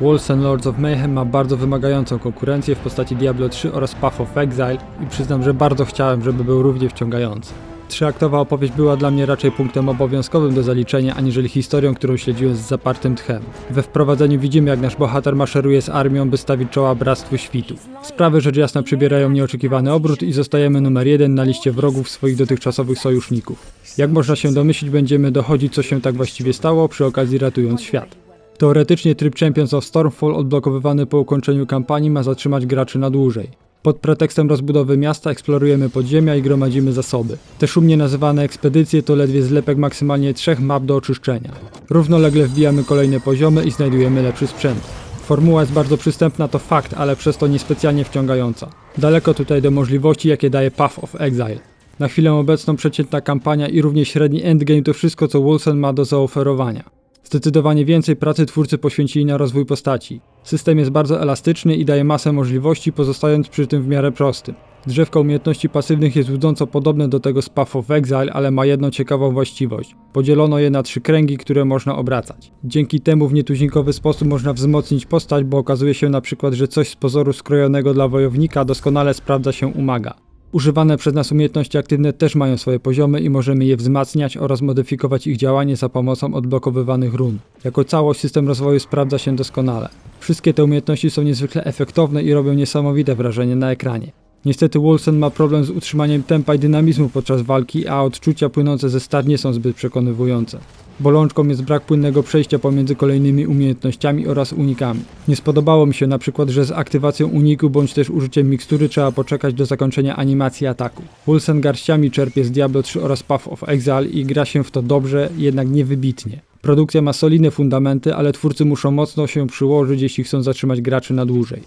Wolves Lords of Mayhem ma bardzo wymagającą konkurencję w postaci Diablo 3 oraz Path of Exile i przyznam, że bardzo chciałem, żeby był równie wciągający. Trzyaktowa opowieść była dla mnie raczej punktem obowiązkowym do zaliczenia, aniżeli historią, którą śledziłem z zapartym tchem. We wprowadzeniu widzimy, jak nasz bohater maszeruje z armią, by stawić czoła Bractwu Świtu. Sprawy rzecz jasna przybierają nieoczekiwany obrót i zostajemy numer jeden na liście wrogów swoich dotychczasowych sojuszników. Jak można się domyślić, będziemy dochodzić, co się tak właściwie stało, przy okazji ratując świat. Teoretycznie tryb Champions of Stormfall odblokowywany po ukończeniu kampanii ma zatrzymać graczy na dłużej. Pod pretekstem rozbudowy miasta eksplorujemy podziemia i gromadzimy zasoby. Te szumnie nazywane ekspedycje to ledwie zlepek maksymalnie trzech map do oczyszczenia. Równolegle wbijamy kolejne poziomy i znajdujemy lepszy sprzęt. Formuła jest bardzo przystępna, to fakt, ale przez to niespecjalnie wciągająca. Daleko tutaj do możliwości, jakie daje Path of Exile. Na chwilę obecną przeciętna kampania i równie średni endgame to wszystko, co Wolfen ma do zaoferowania. Zdecydowanie więcej pracy twórcy poświęcili na rozwój postaci. System jest bardzo elastyczny i daje masę możliwości, pozostając przy tym w miarę prostym. Drzewko umiejętności pasywnych jest łudząco podobne do tego z Path of Exile, ale ma jedną ciekawą właściwość. Podzielono je na trzy kręgi, które można obracać. Dzięki temu w nietuzinkowy sposób można wzmocnić postać, bo okazuje się na przykład, że coś z pozoru skrojonego dla wojownika doskonale sprawdza się u maga. Używane przez nas umiejętności aktywne też mają swoje poziomy i możemy je wzmacniać oraz modyfikować ich działanie za pomocą odblokowywanych run. Jako całość system rozwoju sprawdza się doskonale. Wszystkie te umiejętności są niezwykle efektowne i robią niesamowite wrażenie na ekranie. Niestety Wolsen ma problem z utrzymaniem tempa i dynamizmu podczas walki, a odczucia płynące ze start nie są zbyt przekonywujące. Bolączką jest brak płynnego przejścia pomiędzy kolejnymi umiejętnościami oraz unikami. Nie spodobało mi się na przykład, że z aktywacją uniku bądź też użyciem mikstury trzeba poczekać do zakończenia animacji ataku. Wolsen garściami czerpie z Diablo 3 oraz Path of Exile i gra się w to dobrze, jednak niewybitnie. Produkcja ma solidne fundamenty, ale twórcy muszą mocno się przyłożyć, jeśli chcą zatrzymać graczy na dłużej.